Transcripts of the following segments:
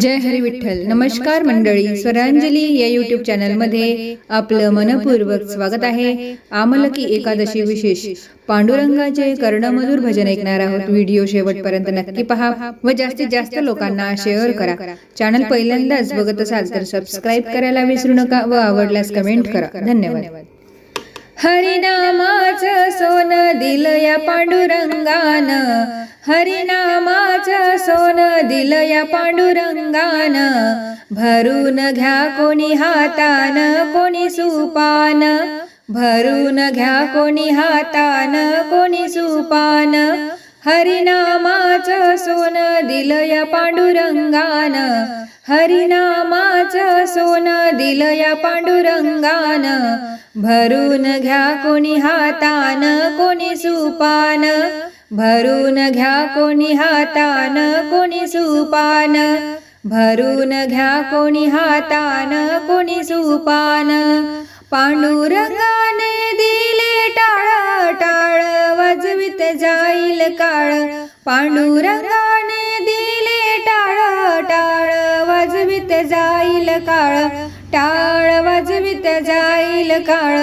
जय हरी विठ्ठल. नमस्कार मंडळी. स्वरांजली या युट्यूब चॅनलमध्ये आपलं मनपूर्वक स्वागत आहे. आमलकी एकादशी विशेष. पांडुरंगाचे कर्णमधुर भजन ऐकणार आहोत. व्हिडिओ शेवटपर्यंत नक्की पहा व जास्तीत जास्त लोकांना शेअर करा. चॅनल पहिल्यांदाच बघत असाल तर सबस्क्राईब करायला विसरू नका व आवडल्यास कमेंट करा. धन्यवाद. हरिनामाचं सोन दिलं या पांडुरंगान. हरिनामाचं सोन दिलं या पांडुरंगान. भरून घ्या कोणी हातान कोणी सुपान. भरून घ्या कोणी हातान कोणी सुपान. हरिनामाचं सोन दिलं या पांडुरंगान. हरिनामाचं सोन दिलं या पांडुरंगान. भरून घ्या कोणी हातान कोणी सुपान. भरून घ्या कोणी हातान कोणी सुपान. भरून घ्या कोणी हातान कोणी सुपान. पांडुरंगाने दिले टाळ टाळ वाजवित जाईल काळ. पांडुरंगाने दिले टाळ टाळ वाजवित जाईल काळ. टाळ वाजवित जाईल काळ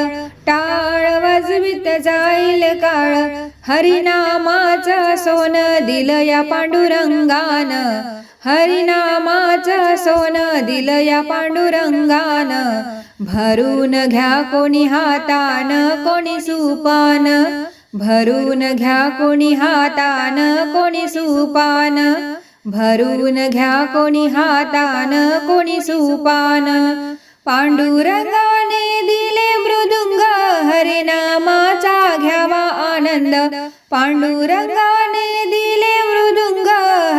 टाळ वाजवित जाईल काळ. हरिनामाचं सोन दिलं या पांडुरंगान. हरिनामाचं सोन दिलं या पांडुरंगान. भरून घ्या कोणी हातान कोणी सुपान. भरून घ्या कोणी हातान कोणी सुपान. भरून घ्या कोणी हातान कोणी सुपान. पांडुरंगाने दिले मृदुंग हरिनामाचा घ्यावा आनंद. पांडुरंगाने दिले मृदुंग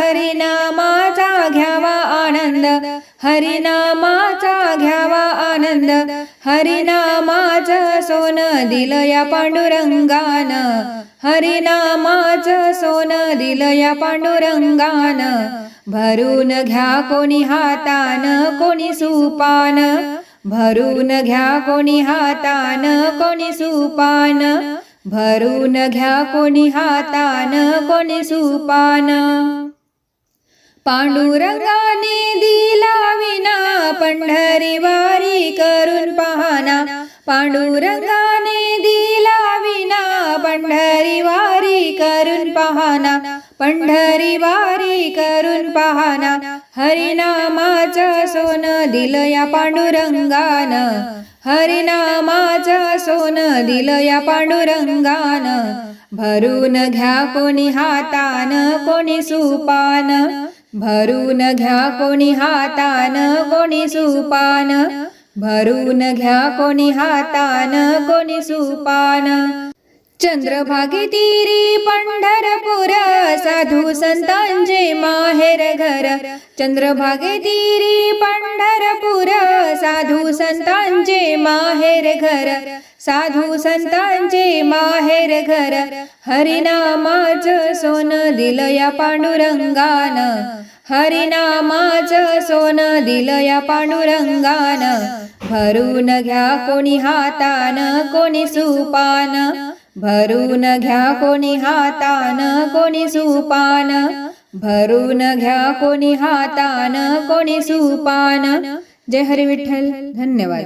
हरिनामाचा घ्यावा आनंद. हरिनामाचा घ्यावा आनंद हरिनामाचं सोन दिलं या पांडुरंगान. हरिनामाचं सोन दिलं या पांडुरंगान. भरून घ्या कोणी हातान कोणी सुपान. भरून घ्या कोणी हातान कोणी सुपान. भरून घ्या कोणी हातान कोणी सुपान. पांडुरंगाने दि पांडुरंगाने दिला विना पंढरी वारी करून पाहना पंढरी वारी करून पाहना. हरिनामाचं सोन दिलं या पांडुरंगान हरिनामाचं सोन दिलं या पांडुरंगान. भरून घ्या कोणी हातान कोणी सुपान. भरून घ्या कोणी हातान कोणी सुपान. भरून घ्या कोणी हातान कोणी सुपान. चंद्रभागे तिरी पंढरपूर साधू संतांचे माहेर घर. चंद्रभागे तिरी पंढरपूर साधू संतांचे माहेर घर साधू संतांचे माहेर घर. हरिनामाच सोन दिलं या पांडुरंगान हरिनामाच सोन दिलं या पांडुरंगान. भरून घ्या कोणी हातान कोणी सुपान. भरून घ्या कोणी हातान कोणी सुपान. भरून घ्या कोणी हातान कोणी सुपान. जय हरी विठ्ठल. धन्यवाद.